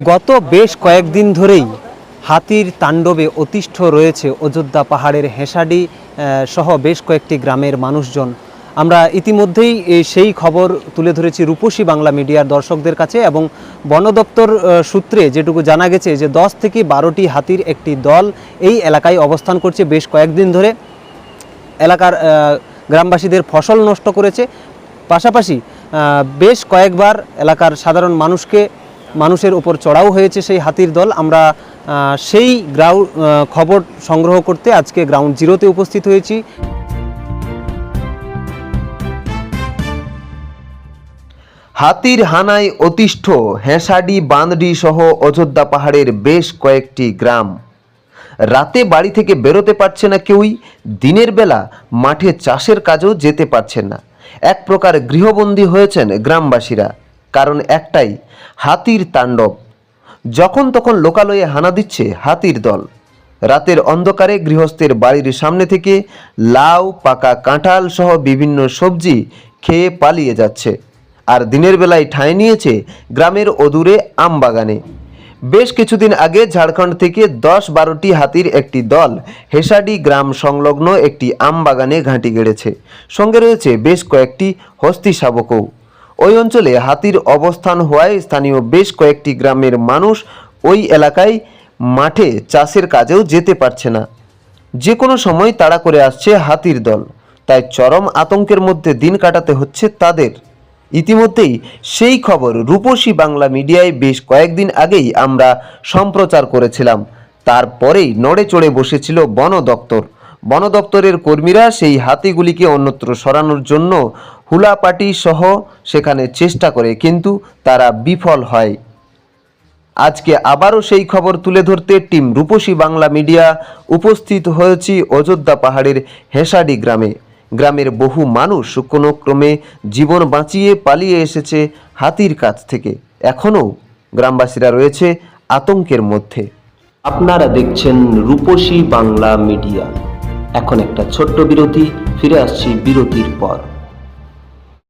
গত বেশ কয়েকদিন ধরেই হাতির তাণ্ডবে অতিষ্ঠ রয়েছে অযোধ্যা পাহাড়ের হেঁসাডি সহ বেশ কয়েকটি গ্রামের মানুষজন। আমরা ইতিমধ্যেই সেই খবর তুলে ধরেছি রূপসী বাংলা মিডিয়ার দর্শকদের কাছে এবং বন দপ্তর সূত্রে যেটুকু জানা গেছে যে দশ থেকে বারোটি হাতির একটি দল এই এলাকায় অবস্থান করছে বেশ কয়েকদিন ধরে। এলাকার গ্রামবাসীদের ফসল নষ্ট করেছে। পাশাপাশি বেশ কয়েকবার এলাকার সাধারণ মানুষকে মানুষের উপর চড়াও হয়েছে সেই হাতির দল। আমরা সেই গ্রাউ আহ, খবর সংগ্রহ করতে আজকে গ্রাউন্ড জিরোতে উপস্থিত হয়েছি। হাতির হানায় অতিষ্ঠ হেঁসাডি বান্দডি সহ অযোধ্যা পাহাড়ের বেশ কয়েকটি গ্রাম। রাতে বাড়ি থেকে বেরোতে পারছে না কেউই দিনের বেলা মাঠে চাষের কাজও যেতে পারছেন না। এক প্রকার গৃহবন্দী হয়েছেন গ্রামবাসীরা। কারণ একটাই, হাতির তাণ্ডব। যখন তখন লোকালয়ে হানা দিচ্ছে হাতির দল। রাতের অন্ধকারে গৃহস্থের বাড়ির সামনে থেকে লাউ, পাকা কাঁঠাল সহ বিভিন্ন সবজি খেয়ে পালিয়ে যাচ্ছে। আর দিনের বেলায় ঠাঁই নিয়েছে গ্রামের অদূরে আম বাগানে। বেশ কিছুদিন আগে ঝাড়খণ্ড থেকে দশ বারোটি হাতির একটি দল হেসাডি গ্রাম সংলগ্ন একটি আম বাগানে ঘাঁটি গেড়েছে। সঙ্গে রয়েছে বেশ কয়েকটি হস্তি শাবকও ওই অঞ্চলে হাতির অবস্থান হওয়ায় স্থানীয় বেশ কয়েকটি গ্রামের মানুষ ওই এলাকায় মাঠে চাষের কাজেও যেতে পারছে না। যে কোনো সময় তাড়া করে আসছে হাতির দল। তাই চরম আতঙ্কের মধ্যে দিন কাটাতে হচ্ছে তাদের। ইতিমধ্যেই সেই খবর রূপসী বাংলা মিডিয়ায় বেশ কয়েকদিন আগেই আমরা সম্প্রচার করেছিলাম। তারপরেই নড়ে চড়ে বসেছিল বন দপ্তর। বন দপ্তরের কর্মীরা সেই হাতিগুলিকে অন্যত্র সরানোর জন্য হুলাপাটি সহ সেখানে চেষ্টা করে কিন্তু তারা বিফল হয়। আজকে আবারও সেই খবর তুলে ধরতে টিম রূপসী বাংলা মিডিয়া উপস্থিত হয়েছি অযোধ্যা পাহাড়ের হেসাডি গ্রামে। গ্রামের বহু মানুষ কোনো ক্রমে জীবন বাঁচিয়ে পালিয়ে এসেছে হাতির কাছ থেকে। এখনও গ্রামবাসীরা রয়েছে আতঙ্কের মধ্যে। আপনারা দেখছেন রূপসী বাংলা মিডিয়া। এখন একটা ছোট্ট বিরতি, ফিরে আসছি বিরতির পর।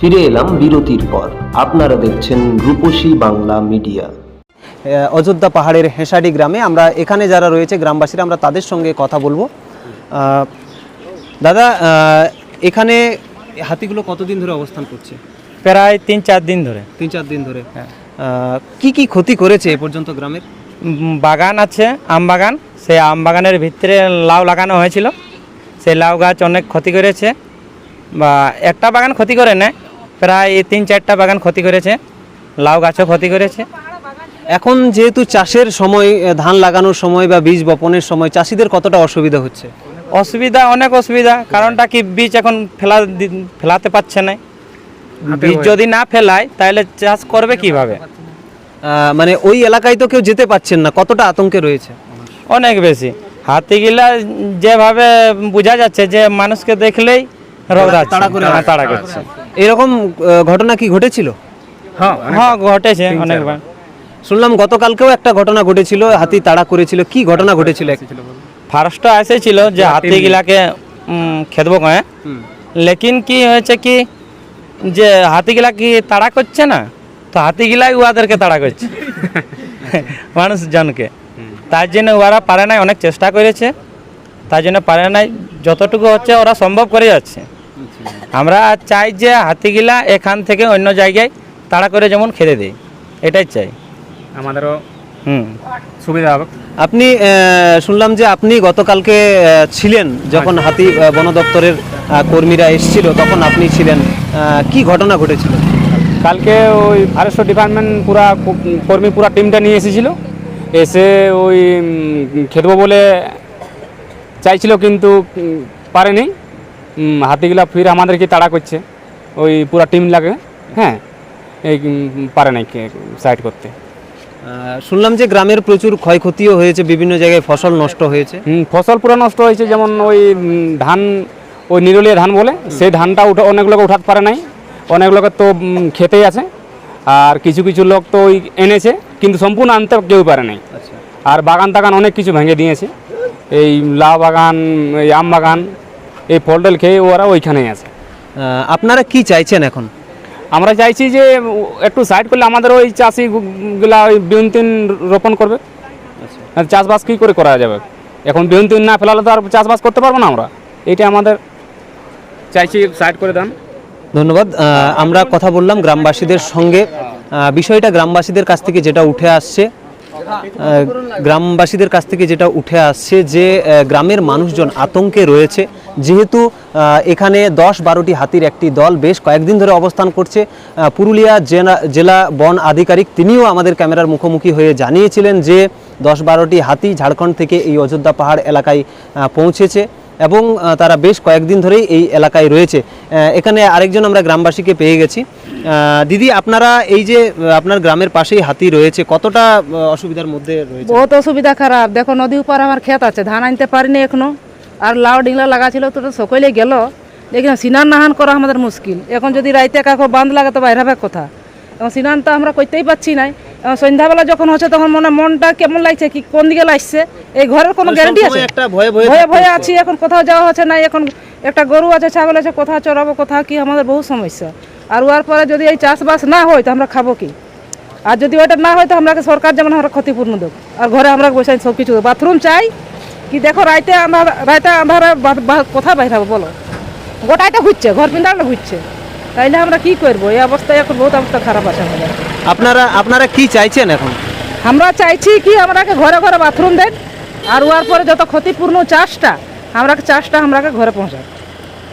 ফিরে এলাম বিরতির পর। আপনারা দেখছেন রূপসী বাংলা মিডিয়া। অযোধ্যা পাহাড়ের হেঁসাডি গ্রামে আমরা এখানে যারা রয়েছে গ্রামবাসীরা আমরা তাদের সঙ্গে কথা বলব। দাদা এখানে হাতিগুলো কতদিন ধরে অবস্থান করছে? প্রায় তিন চার দিন ধরে। তিন চার দিন ধরে। আহ, কি কি ক্ষতি করেছে এ পর্যন্ত গ্রামের? বাগান আছে আম বাগান। সেই আম বাগানের ভিতরে লাউ লাগানো হয়েছিল। সেই লাউ গাছ অনেক ক্ষতি করেছে। বা একটা বাগান ক্ষতি করে না প্রায় তিন চারটা বাগান ক্ষতি করেছে লাউ গাছও ক্ষতি করেছে। এখন যেহেতু চাষের সময় ধান লাগানোর সময় বা বীজ বপনের সময় চাষিদের কতটা অসুবিধা হচ্ছে? অসুবিধা অনেক অসুবিধা। কারণটা কি বীজ এখন ফেলা ফেলাতে পারছে না। বীজ যদি না ফেলায় তাহলে চাষ করবে কীভাবে? মানে ওই এলাকায় তো কেউ যেতে পারছেন না। কতটা আতঙ্কে রয়েছে? অনেক বেশি। হাতিগুলা যেভাবে বোঝা যাচ্ছে যে মানুষকে দেখলেই রোদাচ্ছে তাড়া করে হ্যাঁ, তাড়া করছে। এরকম ঘটনা কি ঘটেছিল? হ্যাঁ ঘটেছে অনেকবার শুনলাম গতকালকেও একটা ঘটনা ঘটেছিল হাতি তাড়া করেছিল। কি ঘটনা ঘটেছিল? ফার্স্ট এসেছিল যে হাতিগুলাকে খেদবো কয়ে। লেকিন কি হয়েছে কি যে হাতিগুলা কি তাড়া করছে না? তো হাতিগুলাই উহাদেরকে তাড়া করছে মানুষজনকে। তার জন্য ওরা পারে নাই অনেক চেষ্টা করেছে। তার জন্য পারে নাই যতটুকু হচ্ছে ওরা সম্ভব করে যাচ্ছে। আমরা চাই যে হাতিগুলা এখান থেকে অন্য জায়গায় তাড়া করে যেমন খেতে দেয়। এটাই চাই। আমাদেরও হুম। সুবিধা হবে। আপনি শুনলাম যে আপনি গতকালকে ছিলেন যখন হাতি বন দপ্তরের কর্মীরা এসেছিল তখন আপনি ছিলেন কি ঘটনা ঘটেছিল? কালকে ওই ফরেস্ট ডিপার্টমেন্ট পুরা কর্মী পুরা টিমটা নিয়ে এসেছিল। এসে ওই খেতবো বলে চাইছিল কিন্তু পারেনি। হাতিগুলা ফির আমাদেরকে তাড়া করছে। ওই পুরা টিম লাগে হ্যাঁ এই পারে নাই সাইড করতে। শুনলাম যে গ্রামের প্রচুর ক্ষয়ক্ষতিও হয়েছে বিভিন্ন জায়গায় ফসল নষ্ট হয়েছে। ফসল পুরো নষ্ট হয়েছে যেমন ওই ধান ওই নিরলিয়া ধান বলে সেই ধানটা উঠা অনেক লোক উঠাতে পারে নাই। অনেক লোকের তো খেতেই আছে। আর কিছু কিছু লোক তো ওই এনেছে কিন্তু সম্পূর্ণ আনতে কেউ পারে নাই। আর বাগান টাগান অনেক কিছু ভেঙে দিয়েছে। এই লাউ বাগান এই আম বাগান এই ফল টল খেয়ে ওরা ওইখানেই আছে। আপনারা কি চাইছেন এখন? আমরা চাইছি যে একটু সাইড করলে আমাদের ওই চাষিগুলা ওই বিহন তিন রোপণ করবে। আর চাষবাস কী করে করা যাবে? এখন বিহন তিন না ফেলালে তো আর চাষবাস করতে পারব না আমরা। এইটা আমাদের চাইছি সাইড করে দেন। ধন্যবাদ। আমরা কথা বললাম গ্রামবাসীদের সঙ্গে। বিষয়টা গ্রামবাসীদের কাছ থেকে যেটা উঠে আসছে গ্রামবাসীদের কাছ থেকে যেটা উঠে আসছে যে গ্রামের মানুষজন আতঙ্কে রয়েছে। যেহেতু এখানে দশ বারোটি হাতির একটি দল বেশ কয়েকদিন ধরে অবস্থান করছে। পুরুলিয়া জেলা জেলা বন আধিকারিক তিনিও আমাদের ক্যামেরার মুখোমুখি হয়ে জানিয়েছিলেন যে, দশ বারোটি হাতি ঝাড়খণ্ড থেকে এই অযোধ্যা পাহাড় এলাকায় পৌঁছেছে এবং তারা বেশ কয়েকদিন ধরেই এই এলাকায় রয়েছে। এখানে আরেকজন আমরা গ্রামবাসীকে পেয়ে গেছি। দিদি, আপনারা এই যে আপনার গ্রামের পাশেই হাতি রয়েছে, কতটা অসুবিধার মধ্যে রয়েছে? বহুত অসুবিধা খারাপ। দেখো নদী উপর আমার ক্ষেত আছে, ধান আনতে পারিনি এখনও। আর লাউ ডিংলা লাগাছিল তো সকলে গেল। দেখলাম সিনান নাহান করা আমাদের মুশকিল। এখন যদি রাইতে কাকো বাঁধ লাগে তো বাইরে হবে কথা? এবং সিনান তো আমরা করতেই পারছি না এবং সন্ধ্যাবেলা যখন হচ্ছে তখন মনে মনটা কেমন লাগছে কি কোন দিকে লাগছে? এই ঘরের কোনো গ্যারান্টি আছে? একটা ভয়ে ভয়ে। আছি এখন কোথাও যাওয়া হচ্ছে না এখন একটা গরু আছে ছাগল আছে কোথাও চড়াবো কোথাও কি আমাদের বহু সমস্যা। আর ওয়ার পরে যদি এই চাষবাস না হয় তো আমরা খাব কি? আর যদি ওটা না হয় তো আমরা সরকার যেমন আমরা ক্ষতিপূর্ণ দেব। আর ঘরে আমরা বসে সব কিছু বাথরুম চাই কি দেখো রাইতে আন্ধার রাইতে আন্ধারে বা- কোথায় বাইরে হব বলো? গোটাইটা ঘুরছে ঘর পিন্ডাটা ঘুরছে। তাইলে আমরা কি করব? এই অবস্থায় এখন বহুত অবস্থা খারাপ আছে আমাদের। আপনারা আপনারা কি চাইছেন এখন? আমরা চাইছি কি আমরাকে ঘরে ঘরে বাথরুম দেন আর ওয়ার পরে যত ক্ষতিপূর্ণ চাষটা আমরাকে চাষটা আমরাকে ঘরে পৌঁছায়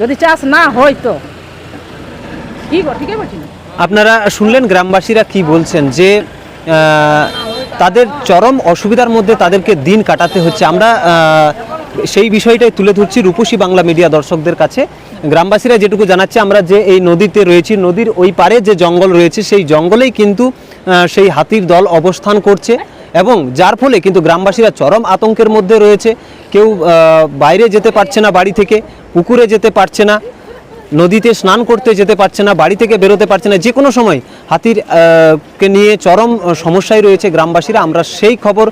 যদি চাষ না হয় তো। কি ঠিকই বলছি আপনারা শুনলেন গ্রামবাসীরা কি বলছেন? যে তাদের চরম অসুবিধার মধ্যে তাদেরকে দিন কাটাতে হচ্ছে। আমরা সেই বিষয়টাই তুলে ধরছি রূপসী বাংলা মিডিয়া দর্শকদের কাছে। গ্রামবাসীরা যেটুকু জানাচ্ছে, আমরা যে এই নদীতে রয়েছি, নদীর ওই পারে যে জঙ্গল রয়েছে, সেই জঙ্গলেই কিন্তু সেই হাতির দল অবস্থান করছে এবং যার ফলে কিন্তু গ্রামবাসীরা চরম আতঙ্কের মধ্যে রয়েছে। কেউ বাইরে যেতে পারছে না বাড়ি থেকে, পুকুরে যেতে পারছে না। নদীতে স্নান করতে যেতে পারছে না বাড়ি থেকে বেরোতে পারছে না যে কোনো সময় হাতির আহ, কে নিয়ে চরম সমস্যায় রয়েছে গ্রামবাসীরা আমরা সেই খবর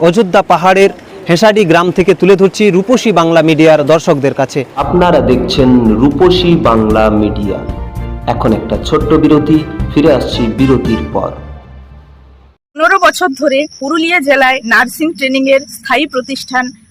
অযোধ্যা পাহাড়ের হেসাডি গ্রাম থেকে তুলে ধরছি রূপসী বাংলা মিডিয়ার দর্শকদের কাছে। আপনারা দেখছেন রূপসী বাংলা মিডিয়া। এখন একটা ছোট্ট বিরতি ফিরে আসছি বিরতির পর। পনেরো বছর ধরে পুরুলিয়া জেলায় নার্সিং ট্রেনিং এর স্থায়ী প্রতিষ্ঠান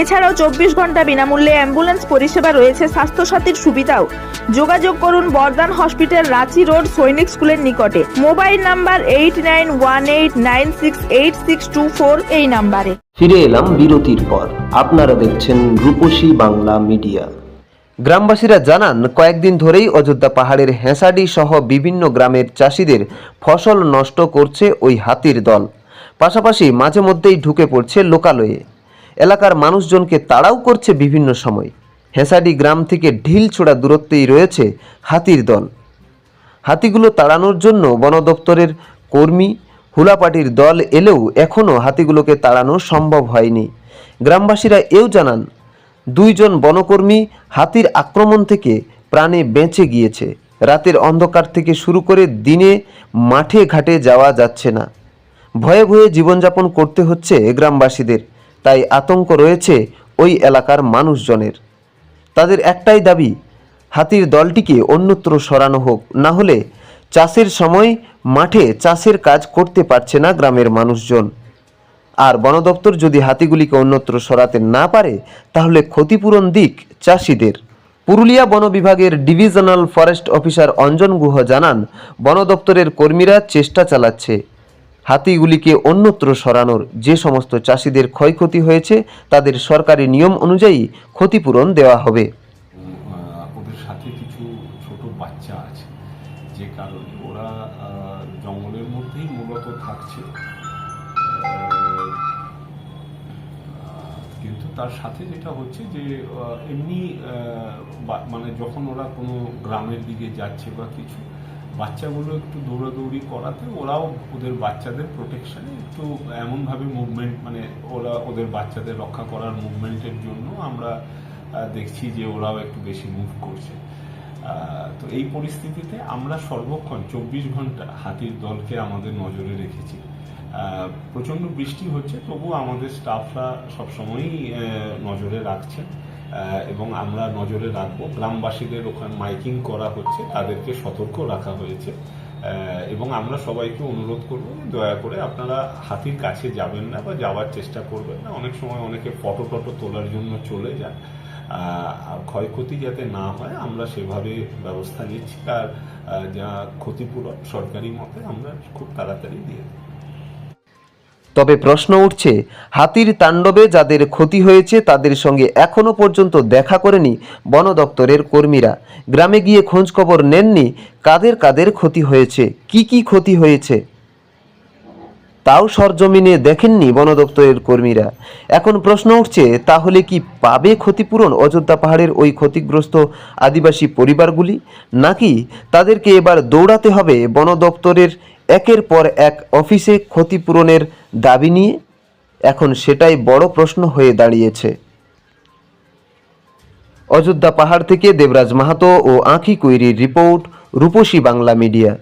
এছাড়াও চব্বিশ ঘণ্টা বিনামূল্যে অ্যাম্বুলেন্স পরিষেবা রয়েছে, স্বাস্থ্যসাথীর সুবিধাও। যোগাযোগ করুন বর্ধমান হসপিটাল, রাঁচি রোড, সৈনিক স্কুলের নিকটে। Mobile number eight nine one eight nine six eight six two four এই নাম্বারে। ফিরে এলাম বিরতির পর। আপনারা দেখছেন রূপসী বাংলা মিডিয়া। গ্রামবাসীরা জানান, কয়েকদিন ধরেই অযোধ্যা পাহাড়ের হেঁসাডি সহ বিভিন্ন গ্রামের চাষিদের ফসল নষ্ট করছে ওই হাতির দল। পাশাপাশি মাঝে মধ্যেই ঢুকে পড়ছে লোকালয়ে। এলাকার মানুষজনকে তাড়াও করছে বিভিন্ন সময়। হেঁসাডি গ্রাম থেকে ঢিল ছোড়া দূরত্বেই রয়েছে হাতির দল। হাতিগুলো তাড়ানোর জন্য বন দপ্তরের কর্মী হুলাপাটির দল এলেও এখনও হাতিগুলোকে তাড়ানো সম্ভব হয়নি। গ্রামবাসীরা এও জানান, দুইজন বনকর্মী হাতির আক্রমণ থেকে প্রাণে বেঁচে গিয়েছে। রাতের অন্ধকার থেকে শুরু করে দিনে মাঠে ঘাটে যাওয়া যাচ্ছে না। ভয়ে ভয়ে জীবনযাপন করতে হচ্ছে গ্রামবাসীদের। তাই আতঙ্ক রয়েছে ওই এলাকার মানুষজনের। তাদের একটাই দাবি, হাতির দলটিকে অন্যত্র সরানো হোক, না হলে চাষের সময় মাঠে চাষের কাজ করতে পারছে না গ্রামের মানুষজন। আর বন দপ্তর যদি হাতিগুলিকে অন্যত্র সরাতে না পারে, তাহলে ক্ষতিপূরণ দিক চাষিদের। পুরুলিয়া বন বিভাগের divisional forest officer Anjan Guha জানান, বন দপ্তরের কর্মীরা চেষ্টা চালাচ্ছে। হাতিগুলিকে অন্যত্র সরানোর যে সমস্ত চাষিদের ক্ষয়ক্ষতি হয়েছে, তাদের সরকারি নিয়ম অনুযায়ী ক্ষতিপূরণ দেওয়া হবে। ওদের সাথে কিছু ছোট বাচ্চা আছে, যে কারণে ওরা জঙ্গলের মধ্যেই মূলত থাকছে। কিন্তু তার সাথে যেটা হচ্ছে যে এমনি মানে যখন ওরা কোনো গ্রামের দিকে যাচ্ছে বা কিছু বাচ্চাগুলো একটু দৌড়াদৌড়ি করাতে ওরাও ওদের বাচ্চাদের প্রোটেকশানে একটু এমনভাবে মুভমেন্ট মানে ওরা ওদের বাচ্চাদের রক্ষা করার মুভমেন্টের জন্য আমরা দেখছি যে ওরাও একটু বেশি মুভ করছে। তো এই পরিস্থিতিতে আমরা সর্বক্ষণ চব্বিশ ঘণ্টা হাতির দলকে আমাদের নজরে রেখেছি। প্রচণ্ড বৃষ্টি হচ্ছে তবু আমাদের স্টাফরা সবসময়ই নজরে রাখছেন। আহ, এবং আমরা নজরে রাখব, গ্রামবাসীদের ওখানে মাইকিং করা হচ্ছে, তাদেরকে সতর্ক রাখা হয়েছে। এবং আমরা সবাইকে অনুরোধ করব দয়া করে আপনারা হাতির কাছে যাবেন না বা যাওয়ার চেষ্টা করবেন না। অনেক সময় অনেকে ফটো টটো তোলার জন্য চলে আর ক্ষয়ক্ষতি যাতে না হয়, আমরা সেভাবে ব্যবস্থা নিচ্ছি। আর যা ক্ষতিপূরণ সরকারি মতে আমরা খুব তাড়াতাড়ি দিয়ে দেব। তবে প্রশ্ন উঠছে, হাতির তাণ্ডবে যাদের ক্ষতি হয়েছে তাদের সঙ্গে এখনও পর্যন্ত দেখা করেনি বন দপ্তরের কর্মীরা। গ্রামে গিয়ে খোঁজ খবর নেননি কাদের কাদের ক্ষতি হয়েছে, কি কি ক্ষতি হয়েছে। তাও সরজমিনে দেখেননি বন দপ্তরের কর্মীরা। এখন প্রশ্ন উঠছে, তাহলে কি পাবে ক্ষতিপূরণ অযোধ্যা পাহাড়ের ওই ক্ষতিগ্রস্ত আদিবাসী পরিবারগুলি? নাকি তাদেরকে এবার দৌড়াতে হবে বন দপ্তরের একের পর এক অফিসে ক্ষতিপূরণের দাবি নিয়ে এখন সেটাই বড় প্রশ্ন হয়ে দাঁড়িয়েছে। অযোধ্যা পাহাড় থেকে দেবরাজ মাহাতো ও আঁখি কৈরির রিপোর্ট রূপসী বাংলা মিডিয়া।